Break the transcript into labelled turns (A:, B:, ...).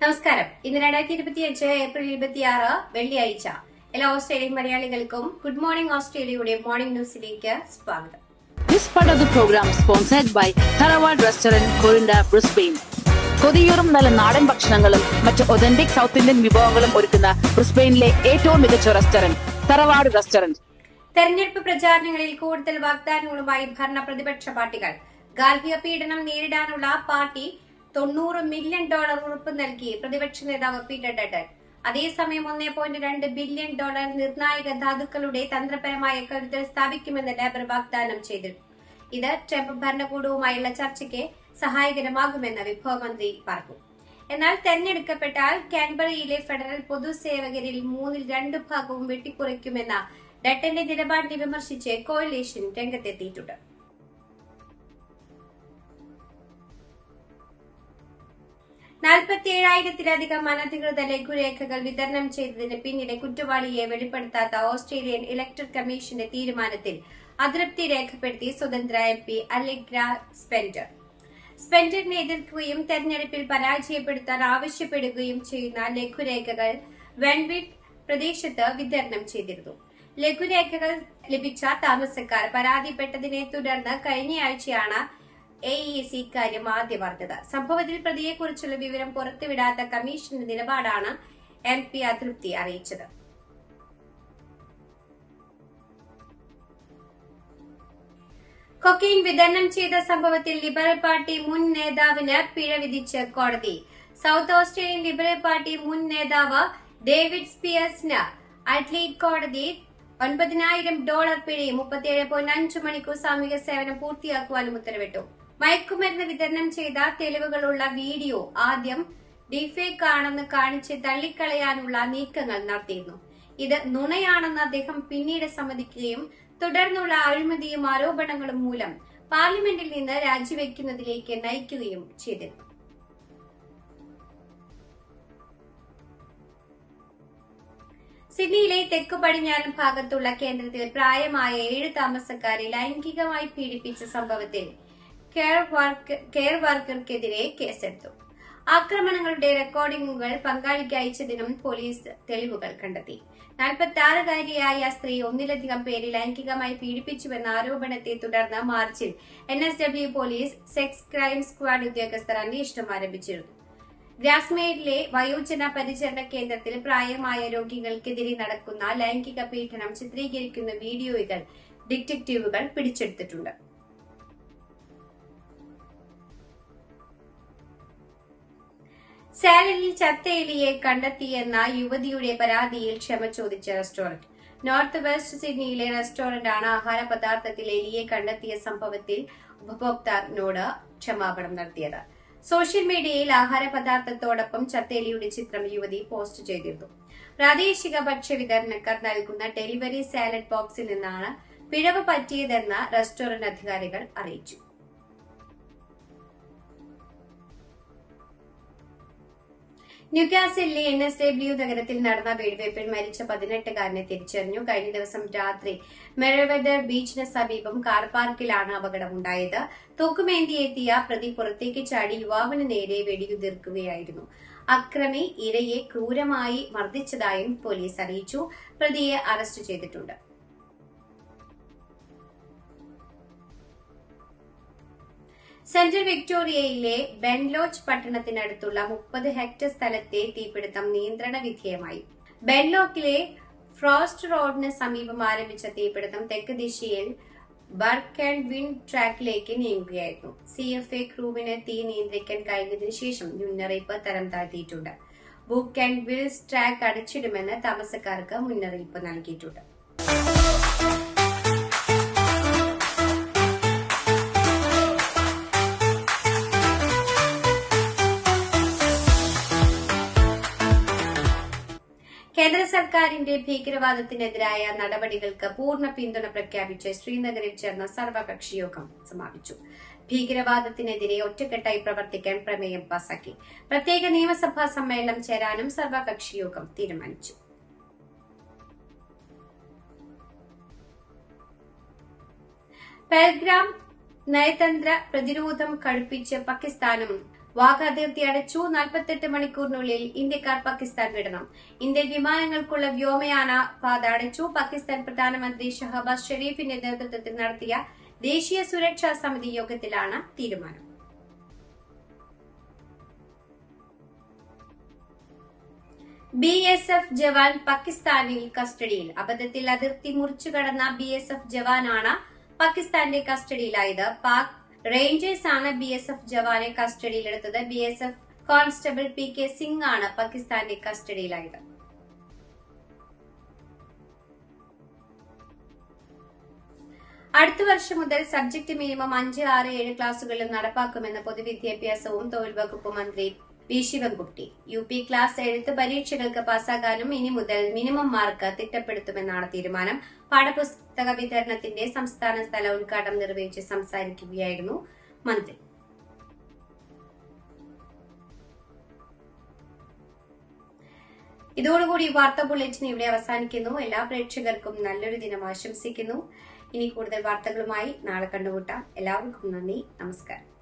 A: നമസ്കാരം. ഇന്ന് രണ്ടായിരത്തി ഇരുപത്തി അഞ്ച് ഏപ്രിൽ ഇരുപത്തി ആറ് വെള്ളിയാഴ്ച. എല്ലാ ഓസ്ട്രേലിയൻ മലയാളികൾക്കും ഗുഡ് മോർണിംഗ് ഓസ്ട്രേലിയയുടെ മോർണിംഗ് ന്യൂസിലേക്ക് സ്വാഗതം.
B: This part of the program sponsored by Tharawad Restaurant, Corinda, Brisbane. കൊതിയൂറും നല്ല നാടൻ ഭക്ഷണങ്ങളും മറ്റ് ഒതന്റിക് സൗത്ത് ഇന്ത്യൻ വിഭവങ്ങളും ഒരുക്കുന്ന ബ്രിസ്ബെയിനിലെ ഏറ്റവും മികച്ച റെസ്റ്റോറന്റ് തറവാട് റെസ്റ്റോറന്റ്
A: തെരഞ്ഞെടുപ്പ് പ്രചാരണങ്ങളിൽ കൂടുതൽ വാഗ്ദാനങ്ങളുമായി ഭരണ പ്രതിപക്ഷ പാർട്ടികൾ. ഗാർഹിക പീഡനം നേരിടാനുള്ള പാർട്ടി തൊണ്ണൂറ് മില്യൺ ഡോളർ ഉറപ്പ് നൽകി പ്രതിപക്ഷ നേതാവ് പീറ്റർ ഡട്ടൻ അതേസമയം ഒന്നേ പോയിന്റ് രണ്ട് ബില്യൺ ഡോളർ നിർണായക ധാതുക്കളുടെ തന്ത്രപരമായ കരുതൽ സ്ഥാപിക്കുമെന്ന് ലേബർ വാഗ്ദാനം ചെയ്തു. ഇത് ട്രംപ് ഭരണകൂടവുമായുള്ള ചർച്ചയ്ക്ക് സഹായകരമാകുമെന്ന് വിഭവമന്ത്രി പറഞ്ഞു. എന്നാൽ തെരഞ്ഞെടുക്കപ്പെട്ടാൽ കാൻബറയിലെ ഫെഡറൽ പൊതുസേവകരിൽ മൂന്നിൽ രണ്ടു ഭാഗവും വെട്ടിക്കുറയ്ക്കുമെന്ന ഡട്ടന്റെ നിലപാടിനെ വിമർശിച്ച് കോയിലേഷൻ രംഗത്തെത്തിയിട്ടുണ്ട്. നാൽപ്പത്തിയേഴായിരത്തിലധികം അനധികൃത ലഘുരേഖകൾ വിതരണം ചെയ്തതിന് പിന്നിലെ കുറ്റവാളിയെ വെളിപ്പെടുത്താത്ത ഓസ്ട്രേലിയൻ ഇലക്ടർ കമ്മീഷന്റെ തീരുമാനത്തിൽ അതൃപ്തി രേഖപ്പെടുത്തി സ്വതന്ത്ര എം പി അലഗ്ര സ്പെൻഡർ. സ്പെൻഡറിനെ എതിർക്കുകയും തെരഞ്ഞെടുപ്പിൽ പരാജയപ്പെടുത്താൻ ആവശ്യപ്പെടുകയും ചെയ്യുന്ന ലഘുരേഖകൾ വെൺവിഡ് പ്രദേശത്ത് വിതരണം ചെയ്തിരുന്നു. ലഘുരേഖകൾ ലഭിച്ച താമസക്കാർ പരാതിപ്പെട്ടതിനെ തുടർന്ന് കഴിഞ്ഞയാഴ്ചയാണ് എ ഇ സി ഇക്കാര്യം ആദ്യം അറിഞ്ഞത് സംഭവത്തിൽ പ്രതിയെക്കുറിച്ചുള്ള വിവരം പുറത്തുവിടാത്ത കമ്മീഷന്റെ നിലപാടാണ് എം പി അതൃപ്തി അറിയിച്ചത്. കൊക്കെയിൻ വിതരണം ചെയ്ത സംഭവത്തിൽ ലിബറൽ പാർട്ടി മുൻ നേതാവിന് പിഴ വിധിച്ച് കോടതി. സൗത്ത് ഓസ്ട്രേലിയൻ ലിബറൽ പാർട്ടി മുൻ നേതാവ് ഡേവിഡ് സ്പിയേഴ്സിന് അഡ്ലീഡ് കോടതി ഒൻപതിനായിരം ഡോളർ പിഴയും മുപ്പത്തിയേഴ് പോയിന്റ് അഞ്ച് മണിക്കൂർ സാമൂഹിക സേവനം പൂർത്തിയാക്കുവാനും ഉത്തരവിട്ടു. മയക്കുമരുന്ന് വിതരണം ചെയ്ത തെളിവുകളുള്ള വീഡിയോ ആദ്യം ഡിഫേക്ക് ആണെന്ന് കാണിച്ച് തള്ളിക്കളയാനുള്ള നീക്കങ്ങൾ നടത്തിയിരുന്നു. ഇത് നുണയാണെന്ന് അദ്ദേഹം പിന്നീട് സമ്മതിക്കുകയും തുടർന്നുള്ള അഴിമതിയും ആരോപണങ്ങളും മൂലം പാർലമെന്റിൽ നിന്ന് രാജിവെക്കുന്നതിലേക്ക് നയിക്കുകയും ചെയ്തിരുന്നു. സിഡ്നിയിലെ തെക്കു പടിഞ്ഞാറൻ ഭാഗത്തുള്ള കേന്ദ്രത്തിൽ പ്രായമായ ഏഴ് താമസക്കാരെ ലൈംഗികമായി പീഡിപ്പിച്ച സംഭവത്തിൽ കെയർ വർക്ക് കെയർ വർക്കർക്കെതിരെ കേസെടുത്തു. ആക്രമണങ്ങളുടെ റെക്കോർഡിംഗുകൾ പങ്കാളിക്ക് അയച്ചതിനും പോലീസ് തെളിവുകൾ കണ്ടെത്തി. നാൽപ്പത്തി ആറുകാരിയായ സ്ത്രീ ഒന്നിലധികം പേരെ ലൈംഗികമായി പീഡിപ്പിച്ചുവെന്ന ആരോപണത്തെ തുടർന്ന് മാർച്ചിൽ N S W police sex crime squad ഉദ്യോഗസ്ഥർ അന്വേഷണം ആരംഭിച്ചിരുന്നു. ഗ്രാസ്മേഡിലെ വയോജന പരിചരണ കേന്ദ്രത്തിൽ പ്രായമായ രോഗികൾക്കെതിരെ നടക്കുന്ന ലൈംഗിക പീഡനം ചിത്രീകരിക്കുന്ന വീഡിയോകൾ ഡിറ്റക്റ്റീവുകൾ പിടിച്ചെടുത്തിട്ടുണ്ട്. സാലറിൽ ചത്ത കണ്ടെത്തിയെന്ന യുവതിയുടെ പരാതിയിൽ ക്ഷമ ചോദിച്ച റെസ്റ്റോറന്റ്. നോർത്ത് വെസ്റ്റ് സിഡ്നിയിലെ റെസ്റ്റോറന്റാണ് ആഹാര പദാർത്ഥത്തിൽ എലിയെ കണ്ടെത്തിയ സംഭവത്തിൽ ഉപഭോക്താവിനോട് ക്ഷമാപണം നടത്തിയത്. സോഷ്യൽ മീഡിയയിൽ ആഹാര പദാർത്ഥത്തോടൊപ്പം ചത്തേലിയുടെ ചിത്രം യുവതി പോസ്റ്റ് ചെയ്തിരുന്നു. പ്രാദേശിക ഭക്ഷ്യ വിതരണക്കാർ നൽകുന്ന ഡെലിവറി സാലഡ് ബോക്സിൽ നിന്നാണ് പിഴവ് പറ്റിയതെന്ന് റെസ്റ്റോറന്റ് അധികാരികൾ അറിയിച്ചു. ന്യൂകാസിലെ എൻ എസ് ഡബ്ല്യു നഗരത്തിൽ നടന്ന വെടിവയ്പിൽ മരിച്ച പതിനെട്ടുകാരനെ തിരിച്ചറിഞ്ഞു. കഴിഞ്ഞ ദിവസം രാത്രി മെഴവെദർ ബീച്ചിന് സമീപം കാർ പാർക്കിലാണ് അപകടമുണ്ടായത്. തൂക്കുമേന്തിയെത്തിയ പ്രതി പുറത്തേക്ക് ചാടി യുവാവിന് നേരെ വെടിയുതിർക്കുകയായിരുന്നു. അക്രമി ഇരയെ ക്രൂരമായി മർദ്ദിച്ചതായും പോലീസ് അറിയിച്ചു. പ്രതിയെ അറസ്റ്റ് ചെയ്തിട്ടുണ്ട്. സെൻട്രൽ വിക്ടോറിയയിലെ ബെൻലോച്ച് പട്ടണത്തിനടുത്തുള്ള മുപ്പത് ഹെക്ടർ സ്ഥലത്തെ തീപിടുത്തം നിയന്ത്രണ വിധേയമായി. ബെൻലോക്കിലെ ഫ്രോസ്റ്റ് റോഡിന് സമീപം ആരംഭിച്ച തീപിടുത്തം തെക്ക് ദിശയിൽ ബർക്ക് ആൻഡ് വിൻ ട്രാക്കിലേക്ക് നീങ്ങുകയായിരുന്നു. സി എഫ് എ ക്രൂവിന് തീ നിയന്ത്രിക്കാൻ കഴിഞ്ഞതിനു ശേഷം മുന്നറിയിപ്പ് തരം താഴ്ത്തിയിട്ടുണ്ട്. ബുക്ക് ആൻഡ് വിൽസ് ട്രാക്ക് അടച്ചിടുമെന്ന് താമസക്കാർക്ക് മുന്നറിയിപ്പ് നൽകിയിട്ടുണ്ട്. സർക്കാരിന്റെ ഭീകരവാദത്തിനെതിരായ നടപടികൾക്ക് പൂർണ പിന്തുണ പ്രഖ്യാപിച്ച് ശ്രീനഗറിൽ ചേർന്ന സർവകക്ഷി യോഗം സമാപിച്ചു. ഭീകരവാദത്തിനെതിരെ ഒറ്റക്കെട്ടായി പ്രവർത്തിക്കാൻ പ്രമേയം പാസാക്കി. പ്രത്യേക നിയമസഭാ സമ്മേളനം ചേരാനും സർവകക്ഷി യോഗം തീരുമാനിച്ചു. പെൽഗ്രാം നയതന്ത്ര പ്രതിരോധം കടുപ്പിച്ച് പാകിസ്ഥാനും വാഗ അതിർത്തി അടച്ചു നാൽപ്പത്തെട്ട് മണിക്കൂറിനുള്ളിൽ ഇന്ത്യക്കാർ പാകിസ്ഥാൻ വിടണം. ഇന്ത്യൻ വിമാനങ്ങൾക്കുള്ള വ്യോമയാന പാത അടച്ചു പാകിസ്ഥാൻ പ്രധാനമന്ത്രി ഷഹബാസ് ഷെരീഫിന്റെ നേതൃത്വത്തിൽ നടത്തിയ ദേശീയ സുരക്ഷാ സമിതി യോഗത്തിലാണ് തീരുമാനം. ബി എസ് എഫ് ജവാൻ പാകിസ്ഥാനിൽ കസ്റ്റഡിയിൽ. അബദ്ധത്തിൽ അതിർത്തി മുറിച്ചു കടന്ന ബി എസ് എഫ് ജവാനാണ് പാകിസ്ഥാന്റെ കസ്റ്റഡിയിലായത്. പാക് റേഞ്ചേഴ്സ് ആണ് ബി എസ് എഫ് ജവാനെ കസ്റ്റഡിയിലെടുത്തത്. B S F constable P K Singh ആണ് പാകിസ്ഥാന്റെ കസ്റ്റഡിയിലായത്. അടുത്ത വർഷം മുതൽ സബ്ജക്ട് മിനിമം അഞ്ച് ആറ് ഏഴ് ക്ലാസുകളിലും നടപ്പാക്കുമെന്ന് പൊതുവിദ്യാഭ്യാസവും തൊഴിൽ വകുപ്പ് മന്ത്രി V Sivankutty U P class എഴുത്ത് പരീക്ഷകൾക്ക് പാസ്സാകാനും ഇനി മുതൽ മിനിമം മാർക്ക് തിട്ടപ്പെടുത്തുമെന്നാണ് തീരുമാനം. പാഠപുസ്തക വിതരണത്തിന്റെ സംസ്ഥാന സ്ഥല ഉദ്ഘാടനം നിർവഹിച്ച് സംസാരിക്കുകയായിരുന്നു മന്ത്രി. ഇതോടുകൂടി വാർത്ത ബുള്ളറ്റിൻ ഇവിടെ അവസാനിക്കുന്നു. എല്ലാ പ്രേക്ഷകർക്കും നല്ലൊരു ദിനം ആശംസിക്കുന്നു. ഇനി കൂടുതൽ വാർത്തകളുമായി നാളെ കണ്ടുമുട്ടാം. എല്ലാവർക്കും നന്ദി. നമസ്കാരം.